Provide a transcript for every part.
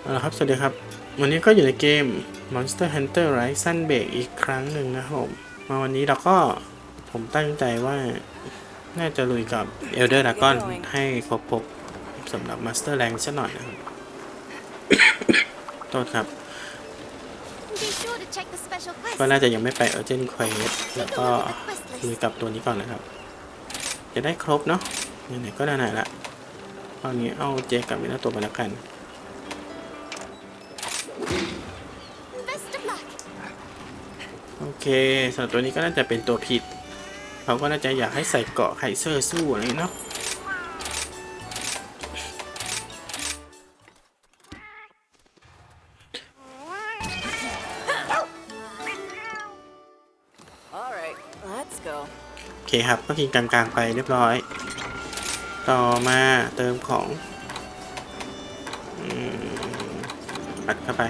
เอาละครับ สวัสดีครับ วันนี้ก็อยู่ในเกม Monster Hunter Rise Sunbreak อีกครั้งหนึ่งนะครับผมมาวันนี้เราก็ผมตั้งใจว่า น่าจะลุยกับ Elder Dragon ให้ครบครบสำหรับ Master Rank สักหน่อยนะครับโทษครับ ก็น่าจะยังไม่ไป Urgent Quest แล้วก็ลุยกับตัวนี้ก่อนนะครับ จะได้ครบเนาะไหนๆก็ไหนละตอนนี้เอาเจกับมินาตัวไปแล้วกัน โอเคสำหรับตัวนี้ก็น่าจะเป็นตัวผิด เขาก็น่าจะอยากให้ใส่เกาะไคเซอร์สู้อะไรเนาะโอเคครับ ก็กินกลางๆไปเรียบร้อย ต่อมาเติมของอัดเข้าไป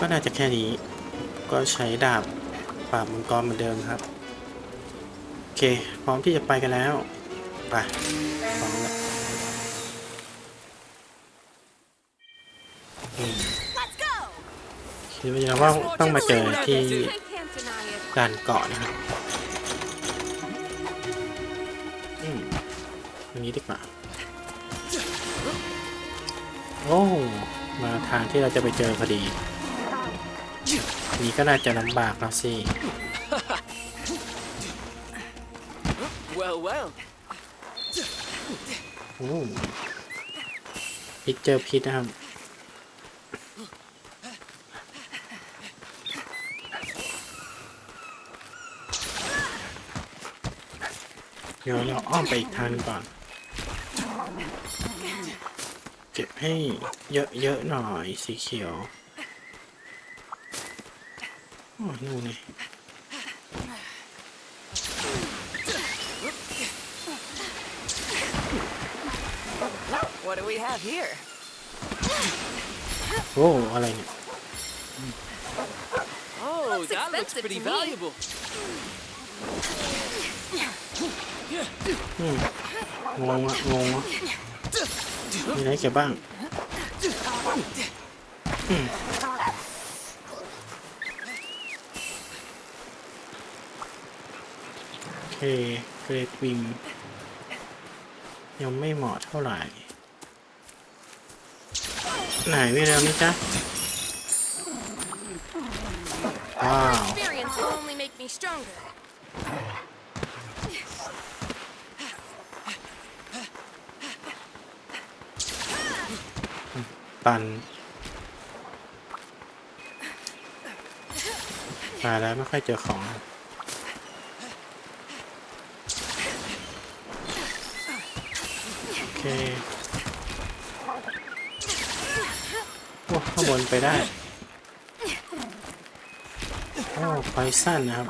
ก็น่าจะแค่นี้ ก็ใช้ดาบปราบมังกรเหมือนเดิมครับ โอเค พร้อมที่จะไปกันแล้ว ไปพร้อมแล้วคิดว่าว่าต้องมาเจอที่การเกาะนะครับอืมอันนี้ดีกว่าโอ้ มาทางที่เราจะไปเจอพอดี นนี้ก็น่าจะลำบากแล้วสิ Well, well. โอ้พิษเจอพิษนะครับ เดี๋ยวเราอ้อมไปอีกทางหนึงก่อน เก็บให้เยอะๆหน่อยสีเขียวโอ้นู่นไง What do we have here? โอ้อะไรเนี่ย Oh, Looks that looks expensive pretty to me. valuable. อืมงงอะงงอะมีอะไรเก็บบ้าง อืมโอ เคเกรดวิง ยังไม่เหมาะเท่าไหร่ ไหนไม่แล้วนี่จ๊ะ ว้าว Experience will only make me stronger. ตันมาแล้วไม่ค่อยเจอของครับโอ เคโอ้ข้างบนไปได้โอ้ไฟสั้นนะครับ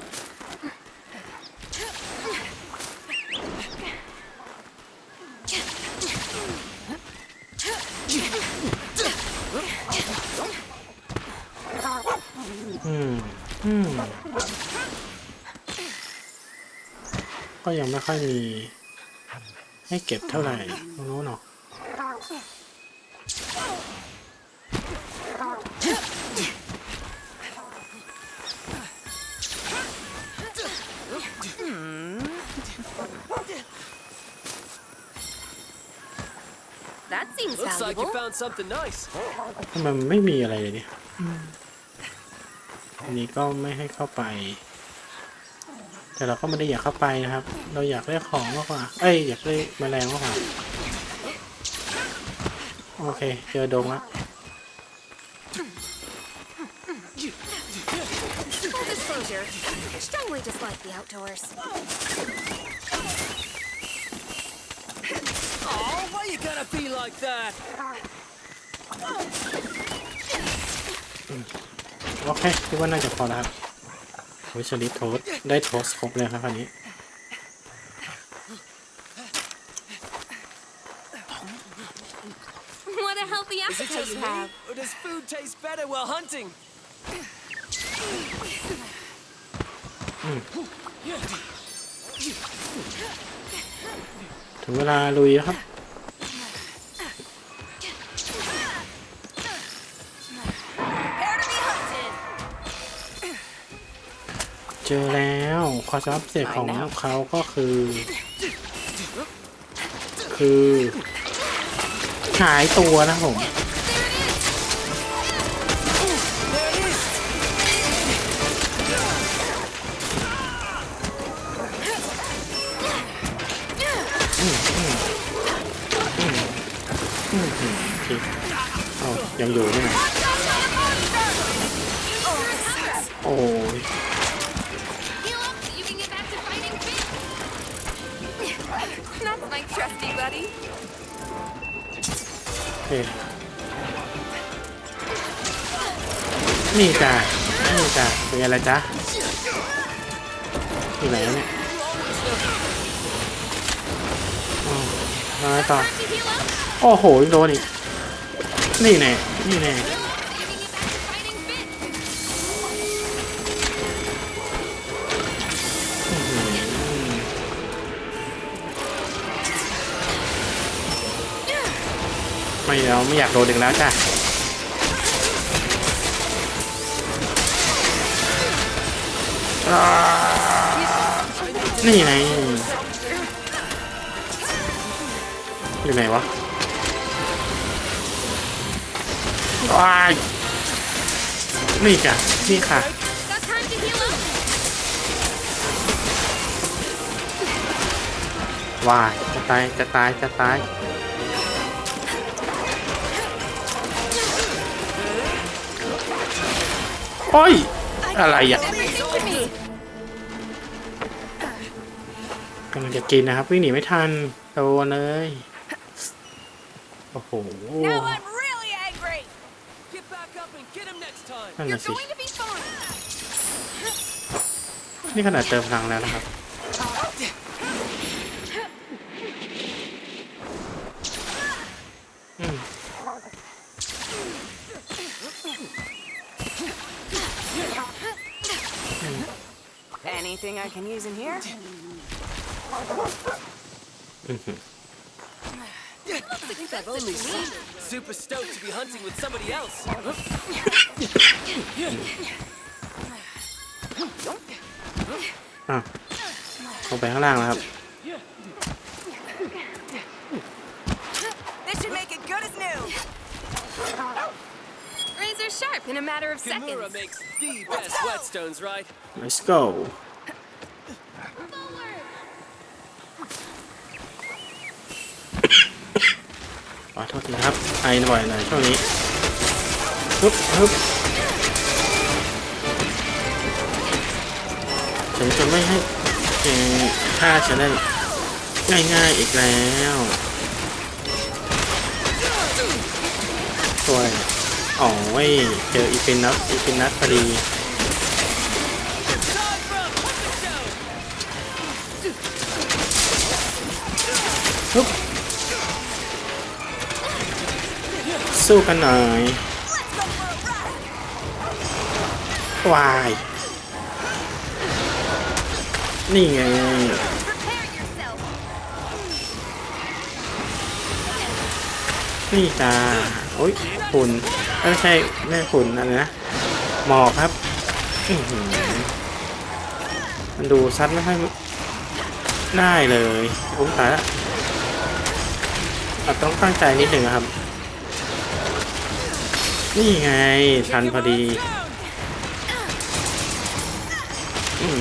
อืมอืมก็ยังไม่ค่อยมี ให้เก็บเท่าไหร่ตรงนู้นเนาะ That seems Looks like you valuable. found something nice. ทำไมมันไม่มีอะไรเลยเนี่ยอันนี้ก็ไม่ให้เข้าไป แต่เราก็ไม่ได้อยากเข้าไปนะครับ เราอยากได้ของมากกว่า เอ้ยอยากได้แมลงมากกว่า โอเค เจอดงละ Full disclosure, I strongly dislike the outdoors. Oh, why you gotta be like that? โอเคคิดว่าน่าจะพอแล้วครับ วิชลิตโทสได้โทสครบเลยครับคราวนี้ What a healthy Is it appetite just you me, have. or does food taste better while hunting? ถึงเวลาลุยแล้วครับ เจอแล้วความสามารถพิเศษของเขาก็คือ คือหายตัวนะผมเอ้ายังอยู่นี่ไงโอ้ย That's my trusty buddy. โอเคนี่จ้ะนี่จ้ะเป็นอะไรจ๊ะอยู่ไหนวะเนี่ยอ๋อมาไงต่อ To heal up, โอ้โหโดนอีกนี่แน่นี่แน่ ไม่เราไม่อยากโดนอีกแล้วจ้ะนี่ไงอยู่ไหนวะว้ายนี่จ้ะนี่ค่ะ ว้ายจะตาย จะตาย จะตาย โอ้ย อะไรอะ Everything to me. กำลังจะกินนะครับ วิ่งหนีไม่ทันโดนเลย โอ้โห Now I'm really angry. Get back up and get him next time. นั่น You're น่ะสิ going to be fine. นี่ขนาดเติมพลังแล้วนะครับ Anything I can use in here? อื้อหือ Think I've only seen Super stoked to be hunting with somebody else. อ่ะลงไปข้างล่างแล้วครับ This should make it good as new. Razor sharp in a matter of Kimura seconds. makes the best whetstones, right? let's go อโทษทีนะครับไอบ่อยหน่อยช่วงนี้ฮึบฮึบฉันจะไม่ให้แกฆ่าฉันได้ง่ายๆอีกแล้วตัวอะไรอ๋อเว้ยเจออีฟินนัทอีฟินนัทพอดีฮึบ สู้กันหน่อยวาย นี่ไง นี่จ้าโอ้ยฝุ่นไม่ใช่ไม่ใช่ฝุ่นอะไรนะ หมอกครับ มันดูซัดไม่ค่อยได้เลยผมตายละต้องตั้งใจนิดหนึ่งครับ นี่ไง ทันพอดีอืม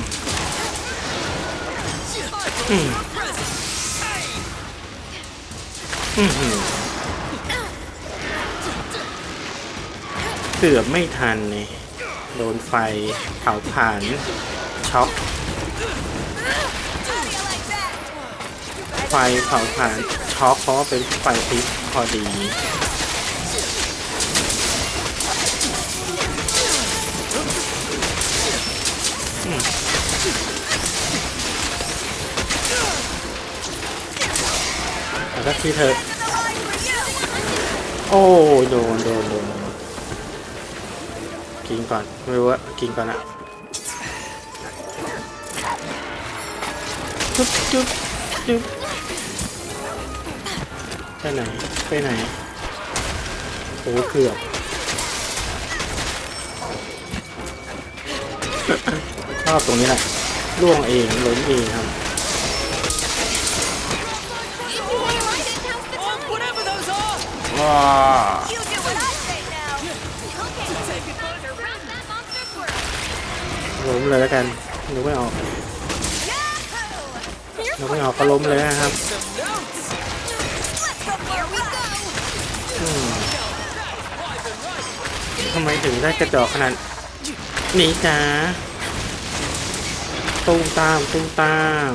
อืมอืมเกือบไม่ทันเนยโดนไฟเผาผ่าน ช็อกไฟเผาผ่านช็อกเพราะว่าเป็นไฟพริบพอดี แต่ก็ที่เธอ โอ้โดนโดนโดนกินก่อน ไม่รู้ว่ากินก่อนอะจุ๊บจุ๊บจุ๊บไปไหน ไปไหนโอ้เกือบ อบตรงนี้แหละร่วงเองล้มเองครับล้มเลยแล้วกันนูไม่ออกนูไม่ออกก็ล้มเลยนะครับทำไมถึงได้กระจอกขนาดนี้จ้า ตุ้มตามตุ้มตาม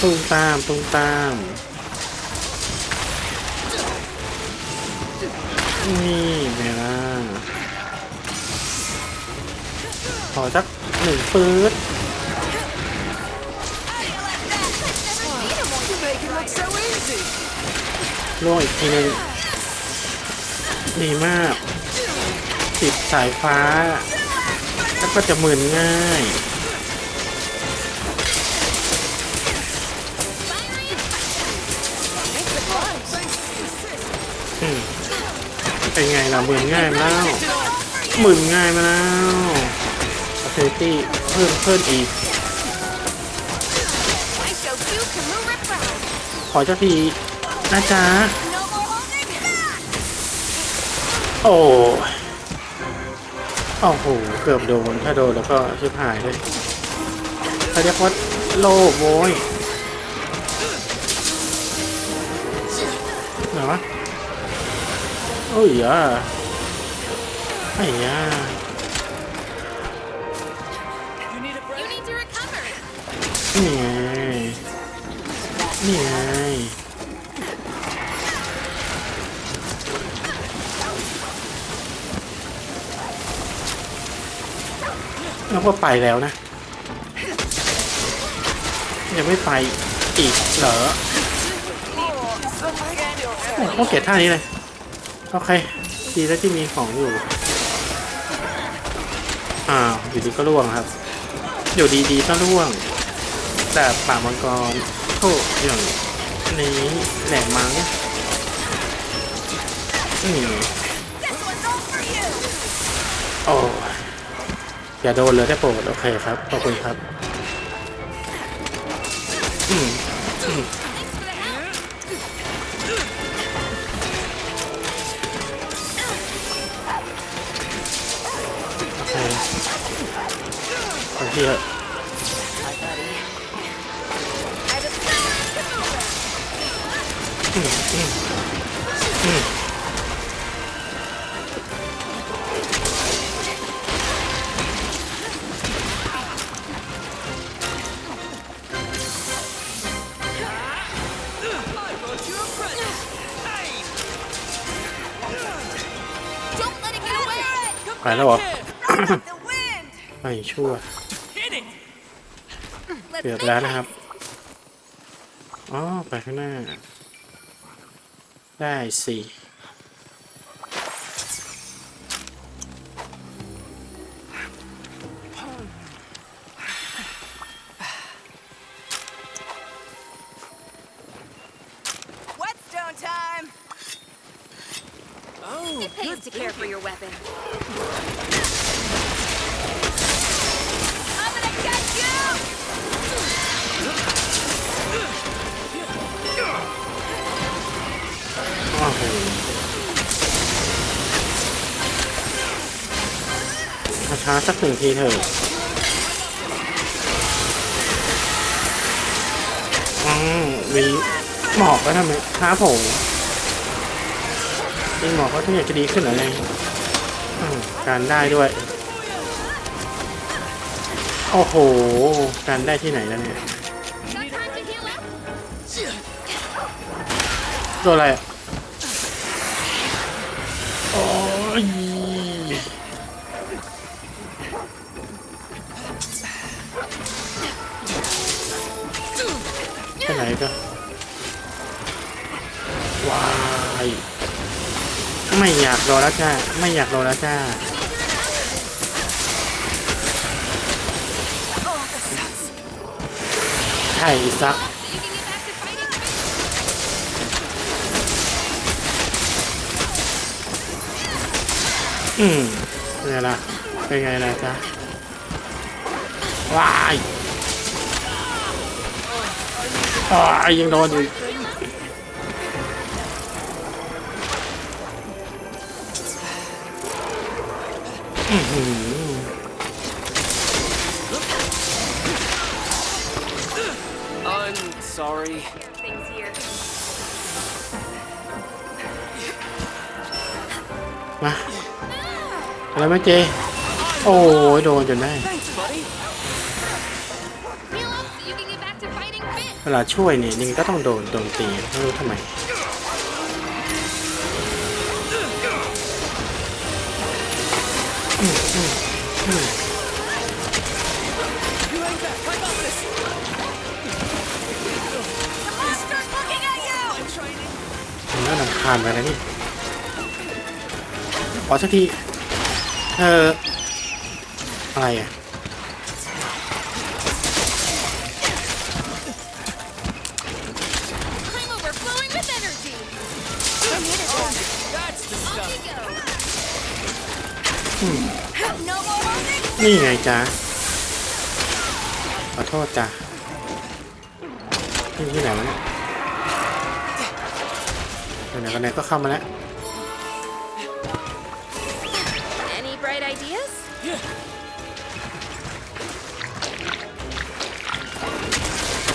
ตุ้มตามตุ้มตามนี่ไงล่ะขอสักหนึ่งปื๊ดล่วงอีกทีหนึงดีมากติดสายฟ้า แล้วก็จะมื่นง่าย เป็นไงล่ะมื่นง่ายแล้วมื่นง่ายมาแล้วสเตตี้เพิ่มเพิ่มอีก ขอเจ้าทีนะจ๊ะโอ้ โอ้โห เกือบโดน ถ้าโดนแล้วก็ชิบหายเลยเขาเรียกว่าโลโว้ยไหนวะโอ้ยอะไอ้ยา แล้วก็ไปแล้วนะ ยังไม่ไปอีกเหรอโอเกลียดท่านี้เลย โอเค ดีแล้วที่มีของอยู่อ้าอยู่ดีก็ล่วงครับ อยู่ดีๆก็ล่วง แต่ป่ามังกรโอ้อย่างนี้แหลมมั้งนี่โอ้ อย่าโดนเลยได้โปรดโอเคครับ ขอบคุณครับอืม Thanks for the help. โอเคคนที่ ไปแล้วเหรอ ไม่ชั่วเกือบแล้วนะครับ อ๋อ ไปข้างหน้า ได้สี่ to care for your weapon. I'm gonna get you. โอ้โหช้าๆสักหนึ่งทีเถอะอืมมีหมอกแล้วทำไมท้าผม มีหมอก็ที่อย่ากจะดีขึ้นหรอไงการได้ด้วย โอ้โห การได้ที่ไหนแล้วเนี่ย Got time to heal up? โดนอะไรอะโอ้ยไปไหนก็ ไม่อยากรอแล้วจ้า ไม่อยากรอแล้วจ้า ใช่ซักอืมเป็นไงล่ะ เป็นไงล่ะจ๊ะว้ายว้ายยังโดนอยู่ I'm sorry. Things here. มาอะไรไหมเจ โอ้ยโดนจนได้ Thanks, buddy. Heal up so you can get back to fighting fit. เวลาช่วยเนี่ยยังไงก็ต้องโดนโดนตีไม่รู้ทำไม ผ่านไปแล้วนี่ขอสักทีเธออะไรอะนี่ไงจ๊ะขอโทษจ้ะที่ไหนวะเนี่ย ไหนๆก็ไหนก็เข้ามาแล้ว Any bright ideas? Yeah.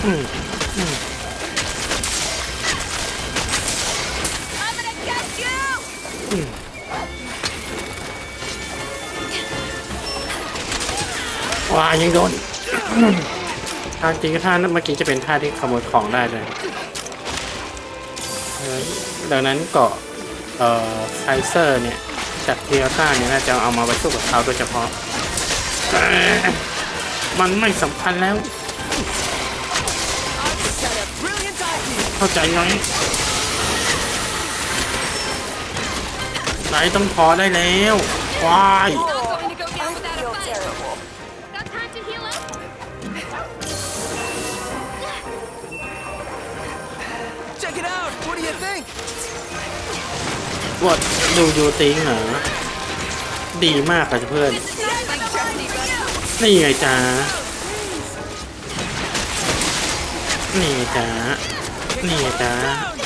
อืม I'm gonna get you! ว้ายังโดนท่าจริงก็ท่าเมื่อกี้จะเป็นท่าที่ขโมยของได้เลยเออ ดังนั้นเกาะไคเซอร์เนี่ย จากเทียต้าเนี่ยน่าจะเอามาไว้สู้กับเขาโดยเฉพาะ มันไม่สำคัญแล้ว เข้าใจไหมไหนต้องพอได้แล้วว้าย ดูยูติงเหรอ ดีมากค่ะเพื่อน นี่ไงจ๊ะนี่จ๊ะนี่จ๊ะ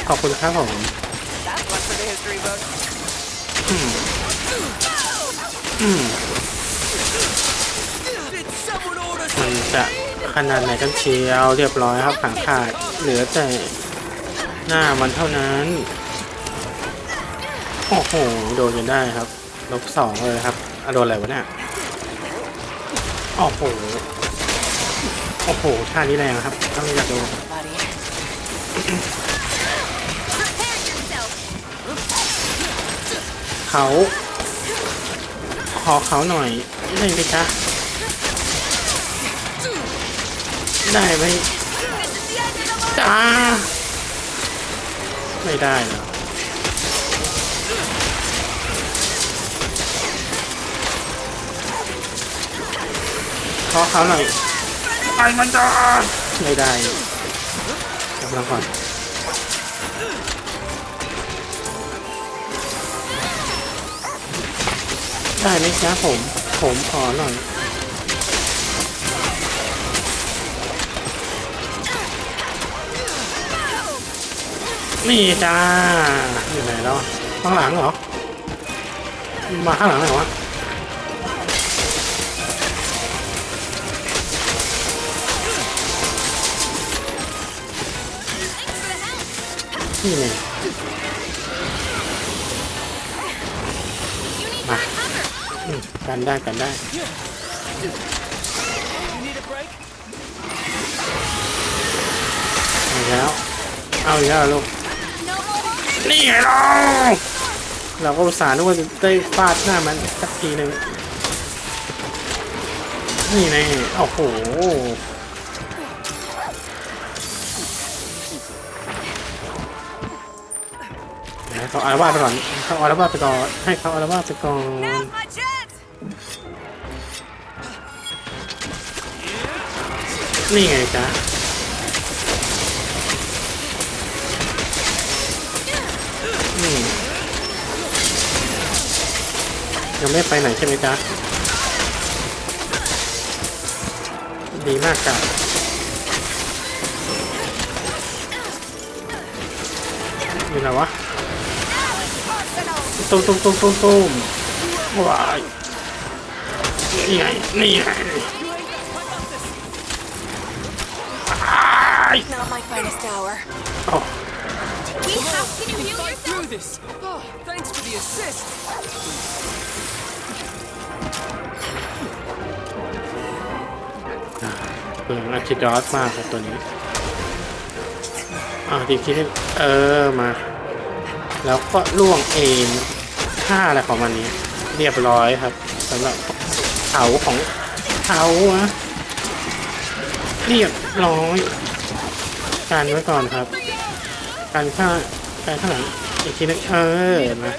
ขอบคุณครับผมอืมอืมมันจะขนาดไหนกันเชียวเรียบร้อยครับหางขาด เหลือแต่หน้ามันเท่านั้น โอ้โห โดนจนได้ครับ ลบสองเลยครับอะโดนอะไรวะเนี่ย โอ้โห โอ้โหท่านี้แรงครับ ต้องอยากดู buddy? Prepare yourself. เขา ขอเขาหน่อยได้ไหมจ๊ะ ได้ไหมจ้าไม่ได้เหรอ ขอเขาหน่อยไปมันจ้าไม่ได้กำลังก่อนได้ไหมจ๊ะผม ผมขอหน่อยนี่จ้าอยู่ไหนแล้วอะข้างหลังเหรอ มาข้างหลังไหนวะ นี่ไง You need มา cover. อืมกันได้กันได้ You need a break? เอาอีกแล้ว เอาอีกแล้วลูก No more holding. นี่ไงเราเราก็อุตส่าห์นึกว่าจะได้ฟาดหน้ามันสักทีหนึ่งนี่ไงโอ้โห เขาอารวาสไปก่อนเขาอารวาสไปก่อนให้เขาอารวาสไปก่อนนี่ไงจ๊ะอืมยังไม่ไปไหนใช่ไหมจ๊ะดีมากจ้ะอยู่ไหนวะ ตุ้มตุ้มตุ้มตุ้มตุ้มว้ายนี่ไงนี่ไงอ้ We have เออาชิดอสมากครับตัวนี้อ่าดีที่เออมา แล้วก็ล่วงเอง ท่าอะไรของมันนี้ เรียบร้อยครับสำหรับเขาของเขาอะเรียบร้อยการไว้ก่อนครับ การข้าการข้างหลังอีกทีนึงเออมา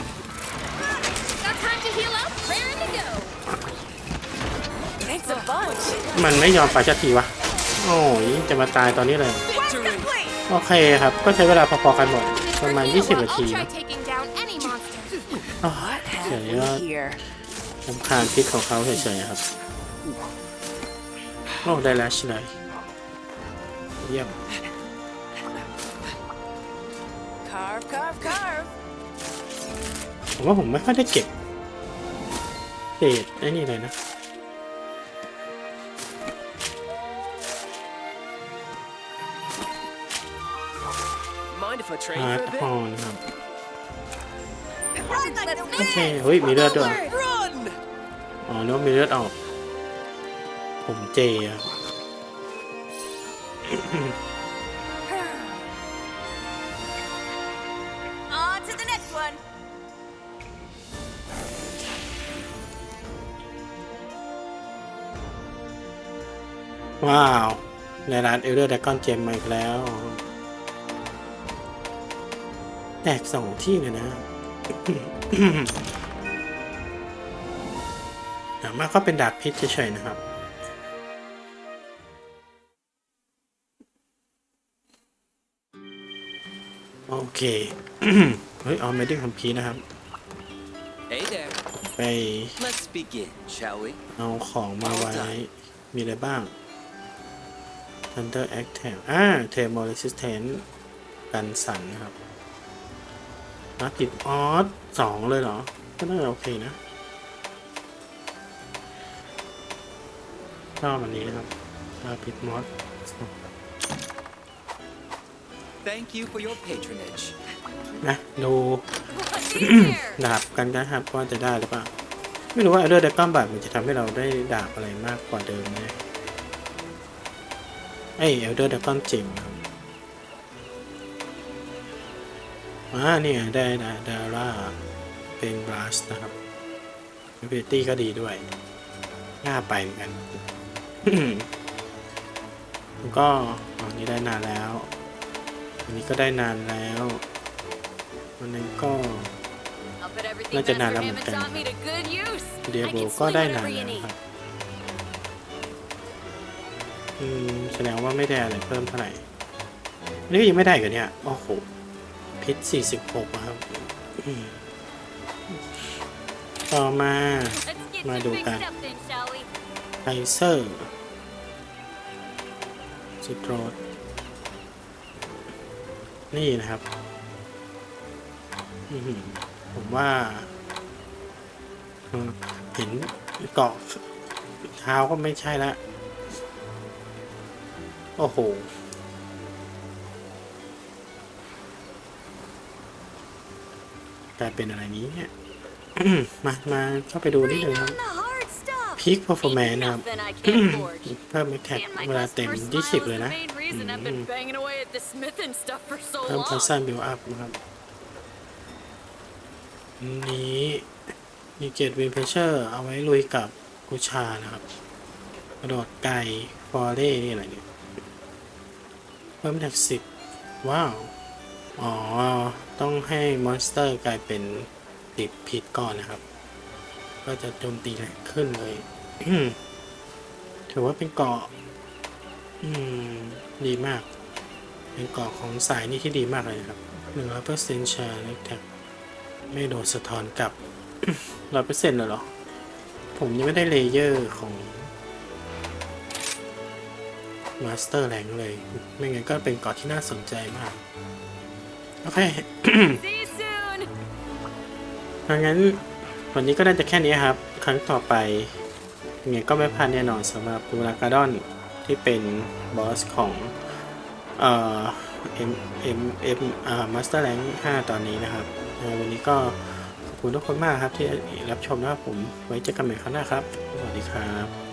มันไม่ยอมไปสักทีวะ โอ้ยจะมาตายตอนนี้เลย โอเคครับ ก็ใช้เวลาพอๆกันหมด ประมาณ 20 นาทีนะ เฉยว่า Here. ลำคาญพิษของเขาเฉยๆครับโอ้ได้แล้วเลยเยี่ยม Carve, carve, carve. ผมว่าผมไม่ค่อยได้เก็บเศษไอ้นี่เลยนะ Mind if I train ฮาร์ด for a อ bit? อนครับ Run like โอเคเฮ้ยมีเลือดด้วย Run! อ๋อนึกว่ามีเลือดออก ผมเจอะ On to the next one. ว้าว ในร้านเอลเดอร์ดากอนเจมมาอีกแล้ว แตกสองที่เลยนะ แต่มากก็เป็นดาบพิษเฉยๆนะครับ โอเค เฮ้ย เอาไม่ได้คัมภีร์นะครับ Hey there. ไป Let's begin, shall we? เอาของมาไว้ มีอะไรบ้าง Thunder Attack อ่า Thermal Resistance กันสั่นนะครับ มาติดออสสองเลยเหรอ ก็น่าจะโอเคนะชอบอันนี้นะครับดาพิดมอส Thank you for your patronage. นะดู What's in here? ดาบกันนะครับว่าจะได้หรือเปล่า ไม่รู้ว่าเอ l เดอร์ดก้อนบาทมันจะทำให้เราได้ดาบอะไรมากกว่าเดิมไหมไอเอลเดอร์ดก้อนเจมครับ อ่าเนี่ยได้ดาดาร่าเป็นบลัสนะครับเอเบตี้ก็ดีด้วย น่าไปเหมือนกันแล้วก็อันนี้ได้นานแล้ว อันนี้ก็ได้นานแล้วอันนั้นก็ I'll put everything Nó chừng nào Master là mình Hammond cần. taught me to good use. เดียโบก็ได้นานแล้วครับอืมแสดงว่าไม่ได้อะไรเพิ่มเท่าไหร่นี่ก็ยังไม่ได้กันเนี่ย โอ้โห ชรสี่สิบหกครับ ต่อมา มาดูกันไทเซอร์สิโตรอดนี่นะครับ ผมว่าเห็นเกาะเท้าก็ไม่ใช่ละ โอ้โห กลายเป็นอะไรนี้เนี่ยมา มาเข้าไปดูนิดนึงครับ The hard stuff. พีค performance นะครับ Nothing I can't forge. เพิ่มแท็ก And my เวลาเต็ม customer 20 smiles เลย the นะ main reason I've been banging away at the smithing stuff for so เพิ่ม long. คัสซันบิลอัพนะครับ นี้มีเกตวินเพเชอร์เอาไว้ลุยกับกูชานะครับ กระโดดไกลฟอร์เร่นี่อะไรเนี่ย เพิ่มแท็กสิบว้าว อ๋อ ต้องให้มอนสเตอร์กลายเป็นติดผิดก่อนนะครับ ก็จะโจมตีแรงขึ้นเลย ถือว่าเป็นเกาะอืม ดีมาก เป็นเกาะของสายนี่ที่ดีมากเลยครับหนึ่งร้อยเปอร์เซ็นต์ชาร์จแท็กไม่โดนสะท้อนกลับร้อยเปอร์เซ็นต์เหรอ ผมยังไม่ได้เลเยอร์ของมาสเตอร์แรงเลย ไม่งั้นก็เป็นเกาะที่น่าสนใจมาก โอเค See you soon. ดังนั้นวันนี้ก็น่าจะแค่นี้ครับ ครั้งต่อไปยังไงก็ไม่พลาดแน่นอนสำหรับกูรากาดอนที่เป็นบอสของเอ่อ M M M อ่า Master Rank 5 ตอนนี้นะครับเอ่อวันนี้ก็ขอบคุณทุกคนมากครับที่รับชมนะครับผม ไว้เจอกันใหม่ครั้งหน้าครับ สวัสดีครับ